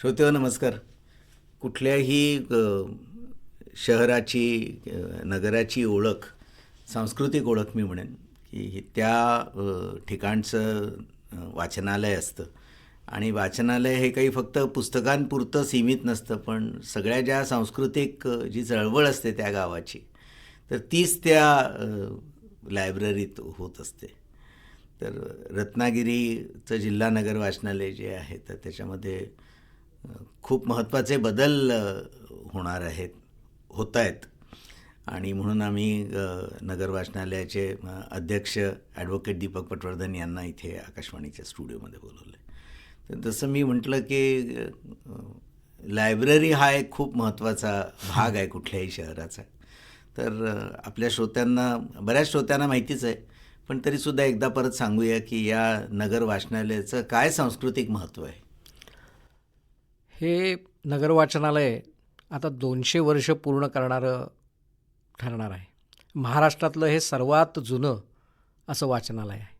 श्रोते हो, नमस्कार. कुठल्याही शहराची नगराची ओळख सांस्कृतिक ओळख मी म्हणेन की त्या ठिकाणचं वाचनालय असतं. आणि वाचनालय हे काही फक्त पुस्तकांपुरतं सीमित नसतं पण सगळ्या ज्या सांस्कृतिक जी चळवळ असते त्या गावाची तर तीच त्या लायब्ररीत होत असते. तर रत्नागिरीचं जिल्हा नगर वाचनालय जे आहे तर त्याच्यामध्ये खूप महत्त्वाचे बदल होणार आहेत होत आहेत आणि म्हणून आम्ही नगर वाचनालयाचे अध्यक्ष ॲडव्होकेट दीपक पटवर्धन यांना इथे आकाशवाणीच्या स्टुडिओमध्ये बोलवलं आहे तर जसं मी म्हटलं की लायब्ररी हा एक खूप महत्त्वाचा भाग आहे कुठल्याही शहराचा. तर आपल्या श्रोत्यांना बऱ्याच श्रोत्यांना माहितीच आहे पण तरीसुद्धा एकदा परत सांगूया की या नगर वाचनालयाचं काय सांस्कृतिक महत्त्व आहे? हे नगर वाचनालय आता दोनशे वर्ष पूर्ण करणारं ठरणार आहे. महाराष्ट्रातलं हे सर्वात जुनं असं वाचनालय आहे.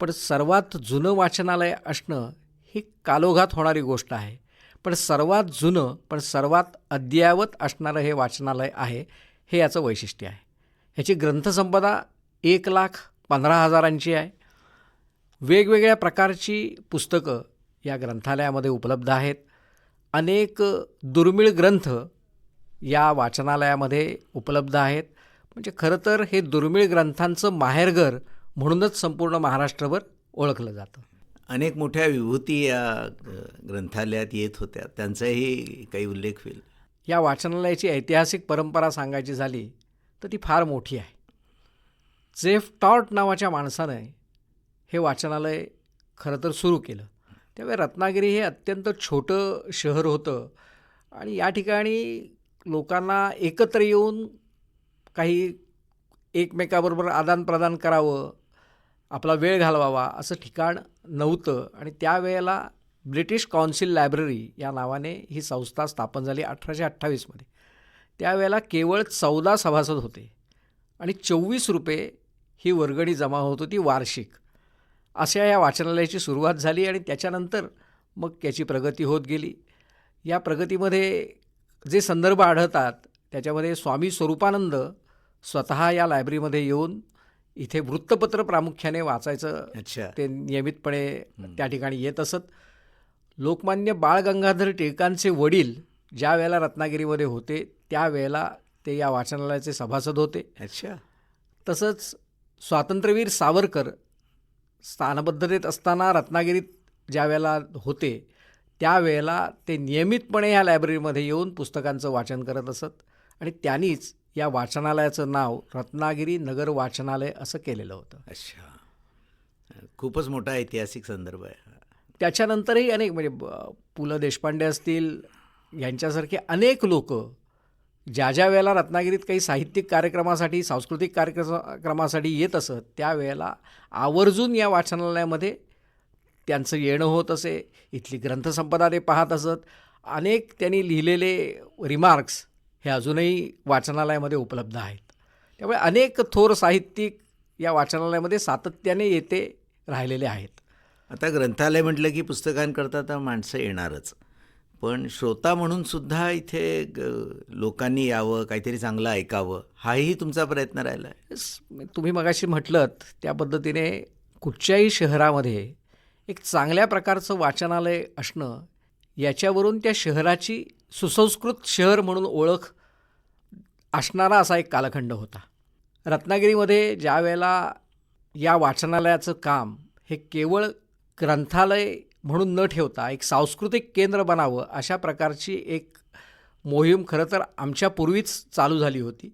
पण सर्वात जुनं वाचनालय असणं ही कालोघात होणारी गोष्ट आहे. पण सर्वात जुनं पण सर्वात अद्ययावत असणारं हे वाचनालय आहे हे याचं वैशिष्ट्य आहे. ह्याची ग्रंथसंपदा एक लाख पंधरा हजारांची आहे. वेगवेगळ्या प्रकारची पुस्तकं या ग्रंथालयामध्ये उपलब्ध आहेत. अनेक दुर्मिळ ग्रंथ या वाचनालयामध्ये उपलब्ध आहेत. म्हणजे खरं तर हे दुर्मिळ ग्रंथांचं माहेरघर म्हणूनच संपूर्ण महाराष्ट्रभर ओळखलं जातं. अनेक मोठ्या विभूती या ग्रंथालयात येत होत्या. त्यांचाही काही उल्लेख होईल. या वाचनालयाची ऐतिहासिक परंपरा सांगायची झाली तर ती फार मोठी आहे. जेफ टॉर्ट नावाच्या माणसानं हे वाचनालय खरं तर सुरू केलं. त्यावेळी रत्नागिरी हे अत्यंत छोटं शहर होतं. आणि या ठिकाणी लोकांना एकत्र येऊन काही एकमेकाबरोबर आदानप्रदान करावं आपला वेळ घालवावा असं ठिकाण नव्हतं. आणि त्यावेळेला ब्रिटिश कौन्सिल लायब्ररी या नावाने ही संस्था स्थापन झाली अठराशे अठ्ठावीसमध्ये त्यावेळेला केवळ चौदा सभासद होते. आणि चोवीस रुपये ही वर्गणी जमा होत होती वार्षिक. अशा या वाचनालयाची सुरुवात झाली आणि त्याच्यानंतर मग याची प्रगती होत गेली. या प्रगतीमध्ये जे संदर्भ आढळतात त्याच्यामध्ये स्वामी स्वरूपानंद स्वतः या लायब्ररीमध्ये येऊन इथे वृत्तपत्र प्रामुख्याने वाचायचं अच्छा. ते नियमितपणे त्या ठिकाणी येत असत. लोकमान्य बाळ गंगाधर टिळकांचे वडील ज्या वेळेला रत्नागिरीमध्ये होते त्यावेळेला ते या वाचनालयाचे सभासद होते. अच्छा. तसंच स्वातंत्र्यवीर सावरकर स्थानबद्धतेत असताना रत्नागिरीत ज्या वेळेला होते त्यावेळेला ते नियमितपणे ह्या लायब्ररीमध्ये येऊन पुस्तकांचं वाचन करत असत आणि त्यांनीच या वाचनालयाचं नाव रत्नागिरी नगर वाचनालय असं केलेलं होतं. अच्छा. खूपच मोठा ऐतिहासिक संदर्भ आहे त्याच्यानंतरही अनेक म्हणजे पु ल देशपांडे असतील यांच्यासारखे अनेक लोक ज्या ज्या वेळेला रत्नागिरीत काही साहित्यिक कार्यक्रमासाठी सांस्कृतिक कार्यक्रमासाठी येत असत त्यावेळेला आवर्जून या वाचनालयामध्ये त्यांचं येणं होत असे इथली ग्रंथसंपदा ते पाहत असत. अनेक त्यांनी लिहिलेले रिमार्क्स हे अजूनही वाचनालयामध्ये उपलब्ध आहेत. त्यामुळे अनेक थोर साहित्यिक या वाचनालयामध्ये सातत्याने येते राहिलेले आहेत. आता ग्रंथालय म्हटलं की पुस्तकांकरता तर माणसं येणारच. पण श्रोता म्हणून सुद्धा इथे ग- लोकांनी यावं काहीतरी चांगलं ऐकावं हाही तुमचा प्रयत्न राहिला आहे? तुम्ही मगाशी म्हटलं त्या पद्धतीने कुठच्याही शहरामध्ये एक चांगल्या प्रकारचं वाचनालय असणं याच्यावरून त्या शहराची सुसंस्कृत शहर म्हणून ओळख असणारा असा एक कालखंड होता. रत्नागिरीमध्ये ज्या वेळेला या वाचनालयाचं काम हे केवळ ग्रंथालय म्हणून न ठेवता एक सांस्कृतिक केंद्र बनावं अशा प्रकारची एक मोहीम खरं तर आमच्या पूर्वीच चालू झाली होती.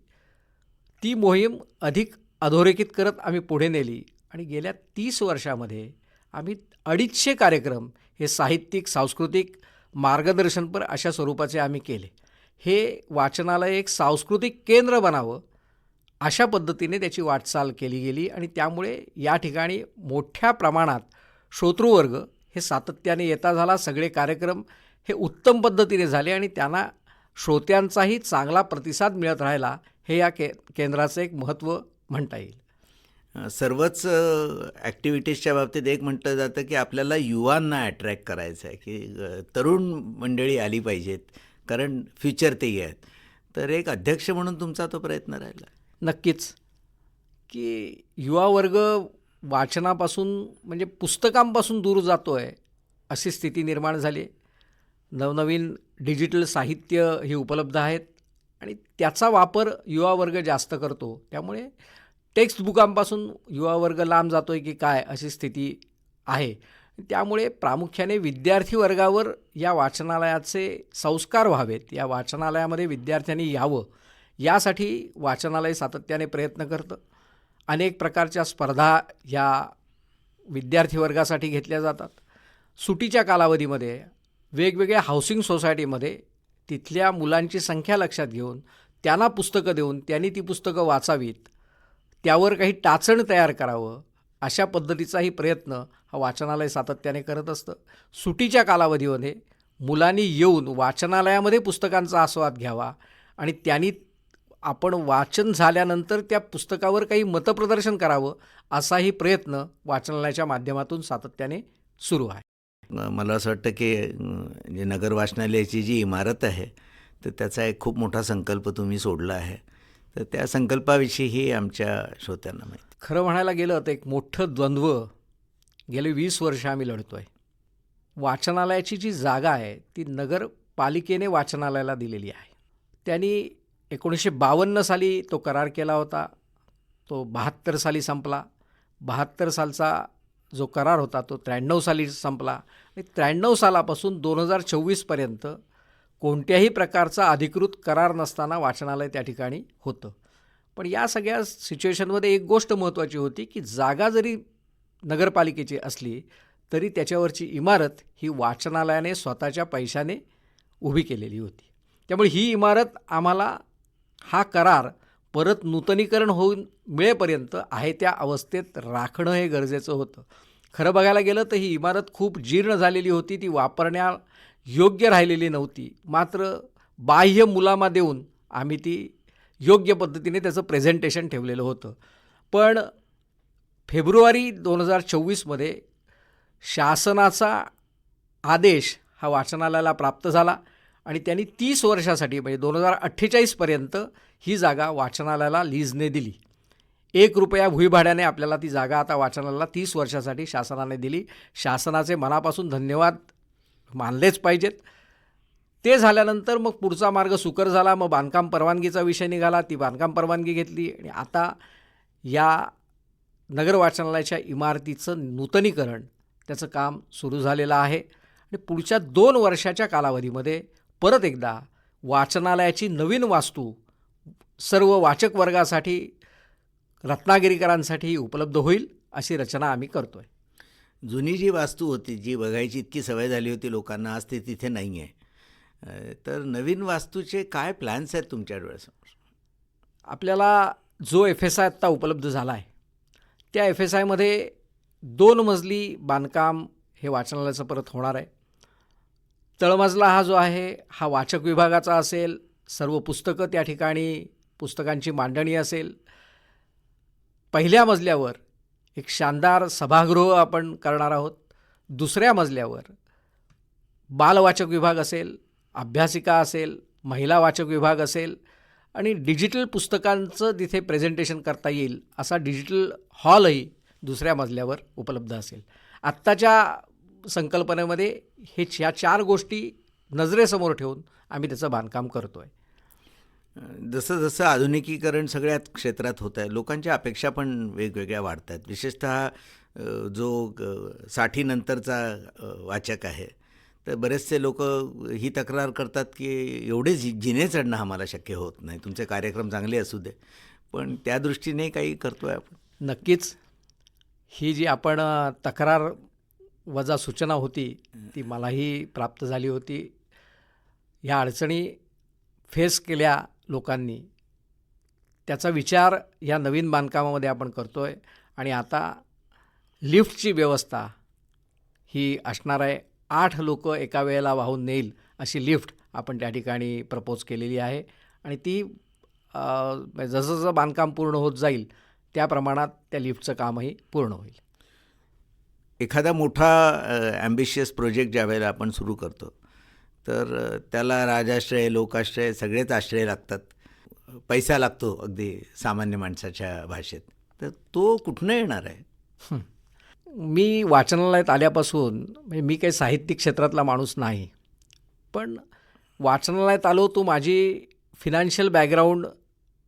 ती मोहीम अधिक अधोरेखित करत आम्ही पुढे नेली आणि गेल्या तीस वर्षामध्ये आम्ही अडीचशे कार्यक्रम हे साहित्यिक सांस्कृतिक मार्गदर्शनपर अशा स्वरूपाचे आम्ही केले. हे वाचनालय एक सांस्कृतिक केंद्र बनावं अशा पद्धतीने त्याची वाटचाल केली गेली आणि त्यामुळे या ठिकाणी मोठ्या प्रमाणात श्रोतृवर्ग हे सातत्याने येता झाला. सगळे कार्यक्रम हे उत्तम पद्धतीने झाले आणि त्यांना श्रोत्यांचाही चांगला प्रतिसाद मिळत राहिला हे या के केंद्राचं एक महत्त्व म्हणता येईल. सर्वच ॲक्टिव्हिटीजच्या बाबतीत एक म्हटलं जातं की आपल्याला युवांना अट्रॅक्ट करायचं आहे की तरुण मंडळी आली पाहिजेत कारण फ्युचर तेही आहेत. तर एक अध्यक्ष म्हणून तुमचा तो प्रयत्न राहिला? नक्कीच. की युवा वर्ग वाचनापासून म्हणजे पुस्तकांपासून दूर जातो आहे अशी स्थिती निर्माण झाली. नवनवीन डिजिटल साहित्य हे उपलब्ध आहेत आणि त्याचा वापर युवा वर्ग जास्त करतो. त्यामुळे टेक्स्ट बुकांपासून युवा वर्ग लांब जातो आहे की काय अशी स्थिती आहे. त्यामुळे प्रामुख्याने विद्यार्थी वर्गावर या वाचनालयाचे संस्कार व्हावेत. या वाचनालयामध्ये विद्यार्थ्यांनी यावं. यासाठी वाचनालय सातत्याने प्रयत्न करतं. अनेक प्रकारच्या स्पर्धा या विद्यार्थी वर्गासाठी घेतल्या जातात. सुटीच्या कालावधीमध्ये वेगवेगळ्या हाऊसिंग सोसायटीमध्ये तिथल्या मुलांची संख्या लक्षात घेऊन त्यांना पुस्तकं देऊन त्यांनी ती पुस्तकं वाचावीत त्यावर काही टाचण तयार करावं अशा पद्धतीचाही प्रयत्न हा वाचनालय सातत्याने करत असतं. सुटीच्या कालावधीमध्ये मुलांनी येऊन वाचनालयामध्ये पुस्तकांचा आस्वाद घ्यावा आणि त्यांनी आपण वाचन झाल्यानंतर त्या पुस्तकावर काही मतप्रदर्शन करावं असाही प्रयत्न वाचनालयाच्या माध्यमातून सातत्याने सुरू आहे. मला असं वाटतं की जे नगर वाचनालयाची जी इमारत आहे तर त्याचा एक खूप मोठा संकल्प तुम्ही सोडला आहे. तर त्या संकल्पाविषयीही आमच्या श्रोत्यांना माहिती. खरं म्हणायला गेलं तर एक मोठं द्वंद्व गेले वीस वर्ष आम्ही लढतो आहे वाचनालयाची जी जागा आहे ती नगरपालिकेने वाचनालयाला दिलेली आहे. त्यांनी एकोणीसशे बावन्न साली तो करार केला होता. तो बहात्तर साली संपला. बहात्तर सालचा जो करार होता तो त्र्याण्णव साली संपला. आणि त्र्याण्णव सालापासून दोन हजार चोवीसपर्यंत कोणत्याही प्रकारचा अधिकृत करार नसताना वाचनालय त्या ठिकाणी होतं. पण या सगळ्या सिच्युएशनमध्ये एक गोष्ट महत्त्वाची होती की जागा जरी नगरपालिकेची असली तरी त्याच्यावरची इमारत ही वाचनालयाने स्वतःच्या पैशाने उभी केलेली होती. त्यामुळे ही इमारत आम्हाला हा करार परत नूतनीकरण होऊन मिळेपर्यंत आहे त्या अवस्थेत राखणं हे गरजेचं होतं. खरं बघायला गेलं तर ही इमारत खूप जीर्ण झालेली होती ती वापरण्या योग्य राहिलेली नव्हती. मात्र बाह्य मुलामा देऊन आम्ही ती योग्य पद्धतीने त्याचं प्रेझेंटेशन ठेवलेलं होतं. पण फेब्रुवारी दोन हजार चोवीसमध्ये शासनाचा आदेश हा वाचनालयाला प्राप्त झाला. आणि त्यांनी तीस वर्षासाठी म्हणजे दोन हजार अठ्ठेचाळीसपर्यंत ही जागा वाचनालयाला लीजने दिली. एक रुपया भुईभाड्याने आपल्याला ती जागा आता वाचनालयाला तीस वर्षासाठी शासनाने दिली. शासनाचे मनापासून धन्यवाद मानलेच पाहिजेत. ते झाल्यानंतर मग पुढचा मार्ग सुकर झाला. मग बांधकाम परवानगीचा विषय निघाला. ती बांधकाम परवानगी घेतली. आणि आता या नगर वाचनालयाच्या इमारतीचं नूतनीकरण त्याचं काम सुरू झालेलं आहे. आणि पुढच्या दोन वर्षाच्या कालावधीमध्ये परत एकदा वाचनालयाची नवीन वास्तू सर्व वाचक वर्गासाठी रत्नागिरीकरांसाठी उपलब्ध होईल अशी रचना आम्ही करतो आहे जुनी जी वास्तू होती जी बघायची इतकी सवय झाली होती लोकांना आज ते तिथे नाही आहे तर नवीन वास्तूचे काय प्लॅन्स आहेत तुमच्या डोळ्यासमोर? आपल्याला जो एफ एस आय आत्ता उपलब्ध झाला आहे त्या एफ एस आयमध्ये दोन मजली बांधकाम हे वाचनालयाचं परत होणार आहे. तळमजला हा जो आहे हा वाचक विभागाचा असेल सर्व पुस्तकं त्या ठिकाणी पुस्तकांची मांडणी असेल. पहिल्या मजल्यावर एक शानदार सभागृह आपण करणार आहोत. दुसऱ्या मजल्यावर बालवाचक विभाग असेल अभ्यासिका असेल महिला वाचक विभाग असेल आणि डिजिटल पुस्तकांचं तिथे प्रेझेंटेशन करता येईल असा डिजिटल हॉलही दुसऱ्या मजल्यावर उपलब्ध असेल. आत्ताच्या संकल्पनेमध्ये हे ह्या चार गोष्टी नजरेसमोर ठेवून आम्ही त्याचं बांधकाम करतो आहे जसं जसं आधुनिकीकरण सगळ्यात क्षेत्रात होत आहे लोकांच्या अपेक्षा पण वेगवेगळ्या वाढत आहेत विशेषतः जो साठीनंतरचा वाचक आहे तर बरेचसे लोक ही तक्रार करतात की एवढे जि जिने चढणं आम्हाला शक्य होत नाही. तुमचे कार्यक्रम चांगले असू दे पण त्या दृष्टीने काही करतो आहे आपण. नक्कीच. ही जी आपण तक्रार वजा सूचना होती ती मलाही प्राप्त झाली होती. ह्या अडचणी फेस केल्या लोकांनी. त्याचा विचार ह्या नवीन बांधकामामध्ये आपण करतो आहे आणि आता लिफ्टची व्यवस्था ही असणार आहे. आठ लोक एका वेळेला वाहून नेईल अशी लिफ्ट आपण त्या ठिकाणी प्रपोज केलेली आहे आणि ती अ, जसं जसं बांधकाम पूर्ण होत जाईल त्या प्रमाणात त्या लिफ्टचं कामही पूर्ण होईल. एखादा मोठा ॲम्बिशियस प्रोजेक्ट ज्यावेळेला आपण सुरू करतो तर त्याला राजाश्रय लोकाश्रय सगळेच आश्रय लागतात. पैसा लागतो अगदी सामान्य माणसाच्या भाषेत. तर तो कुठनं येणार आहे? मी वाचनालयात आल्यापासून म्हणजे मी काही साहित्यिक क्षेत्रातला माणूस नाही पण वाचनालयात आलो तो माझी फिनान्शियल बॅकग्राऊंड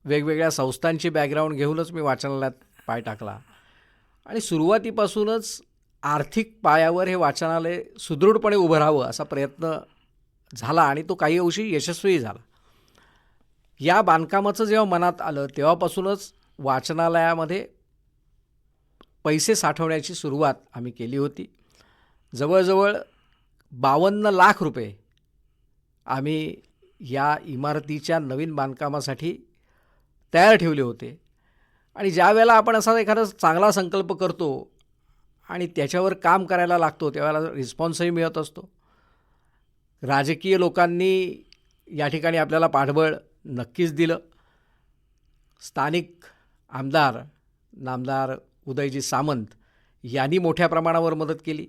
वेगवेगळ्या संस्थांची बॅकग्राऊंड घेऊनच मी वाचनालयात पाय टाकला. आणि सुरुवातीपासूनच आर्थिक पायावर हे वाचनालय सुदृढपणे उभं राहावं असा प्रयत्न झाला आणि तो काही अंशी यशस्वीही झाला. या बांधकामाचं जेव्हा मनात आलं तेव्हापासूनच वाचनालयामध्ये पैसे साठवण्याची सुरुवात आम्ही केली होती. जवळजवळ बावन्न लाख रुपये आम्ही या इमारतीच्या नवीन बांधकामासाठी तयार ठेवले होते. आणि ज्या वेळेला आपण असा एखादा चांगला संकल्प करतो आणि त्याच्यावर काम करायला लागतो त्यावेळेला रिस्पॉन्सही मिळत असतो. राजकीय लोकांनी या ठिकाणी आपल्याला पाठबळ नक्कीच दिलं. स्थानिक आमदार नामदार उदयजी सामंत यांनी मोठ्या प्रमाणावर मदत केली.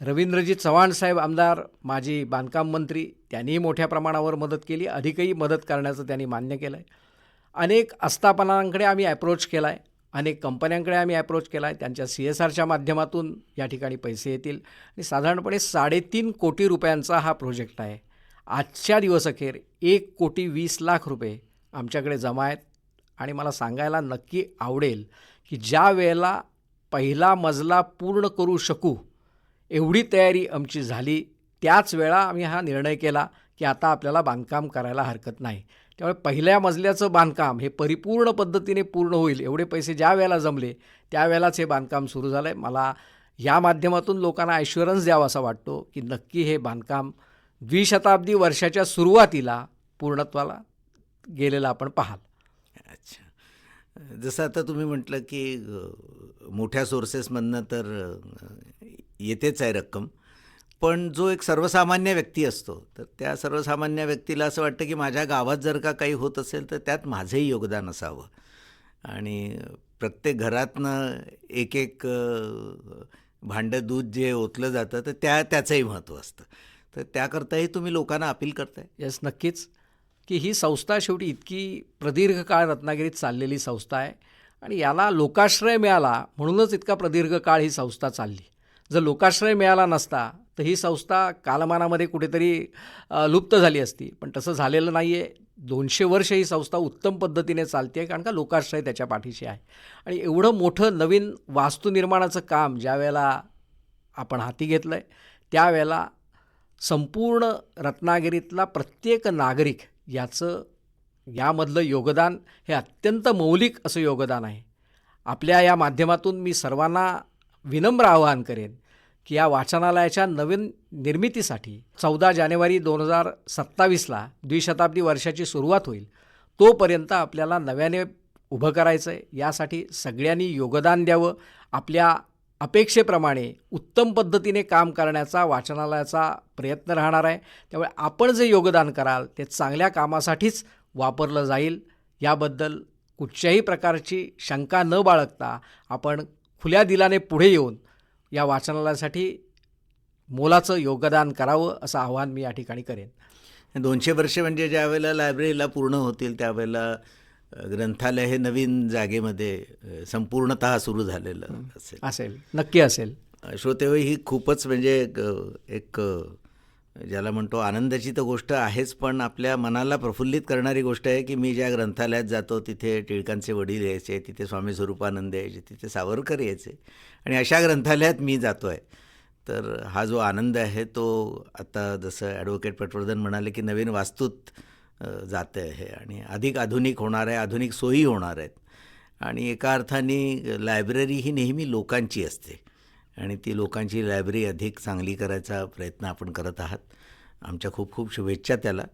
रवींद्रजी चव्हाण साहेब आमदार माजी बांधकाम मंत्री त्यांनीही मोठ्या प्रमाणावर मदत केली. अधिकही मदत करण्याचं त्यांनी मान्य केलं आहे अनेक आस्थापनांकडे आम्ही ॲप्रोच केला आहे अनेक कंपन्यांकडे आम्ही ॲप्रोच केला आहे त्यांच्या सी एस आरच्या माध्यमातून या ठिकाणी पैसे येतील. आणि साधारणपणे साडेतीन कोटी रुपयांचा हा प्रोजेक्ट आहे. आजच्या दिवसअखेर एक कोटी वीस लाख रुपये आमच्याकडे जमा आहेत. आणि मला सांगायला नक्की आवडेल की ज्या वेळेला पहिला मजला पूर्ण करू शकू एवढी तयारी आमची झाली त्याच वेळा आम्ही हा निर्णय केला की आता आपल्याला बांधकाम करायला हरकत नाही. त्यामुळे पहिल्या मजल्याचं बांधकाम हे परिपूर्ण पद्धतीने पूर्ण होईल एवढे पैसे ज्या वेळेला जमले त्यावेळेलाच हे बांधकाम सुरू झालं आहे मला या माध्यमातून लोकांना ॲश्युरन्स द्यावा असा वाटतो की नक्की हे बांधकाम द्विशताब्दी वर्षाच्या सुरुवातीला पूर्णत्वाला गेलेलं आपण पाहाल. अच्छा. जसं आता तुम्ही म्हटलं की मोठ्या सोर्सेसमधनं तर येतेच आहे रक्कम. पण जो एक सर्वसामान्य व्यक्ती असतो तर त्या सर्वसामान्य व्यक्तीला असं वाटतं की माझ्या गावात जर का काही होत असेल तर त्यात माझंही योगदान असावं. आणि प्रत्येक घरातनं एक एक भांडं दूध जे ओतलं जातं तर त्या त्याचंही महत्त्व असतं. तर त्याकरताही तुम्ही लोकांना अपील करताय? येस नक्कीच. की ही संस्था शेवटी इतकी प्रदीर्घ काळ रत्नागिरीत चाललेली संस्था आहे आणि याला लोकाश्रय मिळाला म्हणूनच इतका प्रदीर्घ काळ ही संस्था चालली. जर लोकाश्रय मिळाला नसता तर ही संस्था कालमानामध्ये कुठेतरी लुप्त झाली असती. पण तसं झालेलं नाही आहे दोनशे वर्ष ही संस्था उत्तम पद्धतीने चालते आहे कारण का लोकाश्रय त्याच्या पाठीशी आहे. आणि एवढं मोठं नवीन वास्तुनिर्माणाचं काम ज्या वेळेला आपण हाती घेतलं आहे त्यावेळेला संपूर्ण रत्नागिरीतला प्रत्येक नागरिक याचं यामधलं योगदान हे अत्यंत मौलिक असं योगदान आहे. आपल्या या माध्यमातून मी सर्वांना विनम्र आवाहन करेन की या वाचनालयाच्या नवीन निर्मितीसाठी चौदा जानेवारी दोन हजार सत्तावीसला द्विशताब्दी वर्षाची सुरुवात होईल तोपर्यंत आपल्याला नव्याने उभं करायचं आहे यासाठी सगळ्यांनी योगदान द्यावं. आपल्या अपेक्षेप्रमाणे उत्तम पद्धतीने काम करण्याचा वाचनालयाचा प्रयत्न राहणार आहे. त्यामुळे आपण जे योगदान कराल ते चांगल्या कामासाठीच वापरलं जाईल. याबद्दल कुठच्याही प्रकारची शंका न बाळगता आपण खुल्या दिलाने पुढे येऊन या वाचनालयासाठी मोलाचं योगदान करावं असं आवाहन मी या ठिकाणी करेन. दोनशे वर्ष म्हणजे ज्या वेळेला लायब्ररीला पूर्ण होतील त्यावेळेला ग्रंथालय हे नवीन जागेमध्ये संपूर्णतः सुरू झालेलं असेल. असेल. नक्की असेल. श्रोतेहो ही खूपच म्हणजे एक ज्याला म्हणतो आनंदाची तर गोष्ट आहेच पण आपल्या मनाला प्रफुल्लित करणारी गोष्ट आहे की मी ज्या ग्रंथालयात जातो तिथे टिळकांचे वडील यायचे तिथे स्वामी स्वरूपानंद यायचे तिथे सावरकर यायचे. आणि अशा ग्रंथालयात मी जातो आहे तर हा जो आनंद आहे तो आता जसं ॲडव्होकेट पटवर्धन म्हणाले की नवीन वास्तूत जाते आहे आणि अधिक आधुनिक होणार आहे आधुनिक सोयी होणार आहेत. आणि एका अर्थाने लायब्ररी ही नेहमी लोकांची असते. आणि ती लोकांची लायब्ररी अधिक चांगली करायचा प्रयत्न आपण करत आहात. आमच्या खूप खूप शुभेच्छा त्याला.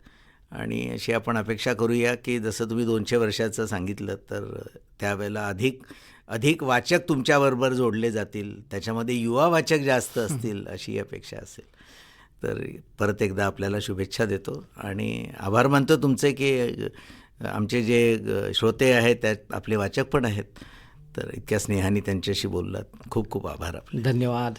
आणि अशी आपण अपेक्षा करूया की जसं तुम्ही दोनशे वर्षाचं सांगितलं तर त्यावेळेला अधिक अधिक वाचक तुमच्याबरोबर जोडले जातील. त्याच्यामध्ये युवा वाचक जास्त असतील अशी अपेक्षा असेल. तर परत एकदा आपल्याला शुभेच्छा देतो. आणि आभार मानतो तुमचे की आमचे जे श्रोते आहेत त्यात आपले वाचक पण आहेत. तर इतक्या स्नेहाने त्यांच्याशी बोललात. खूप खूप आभार आपले. धन्यवाद.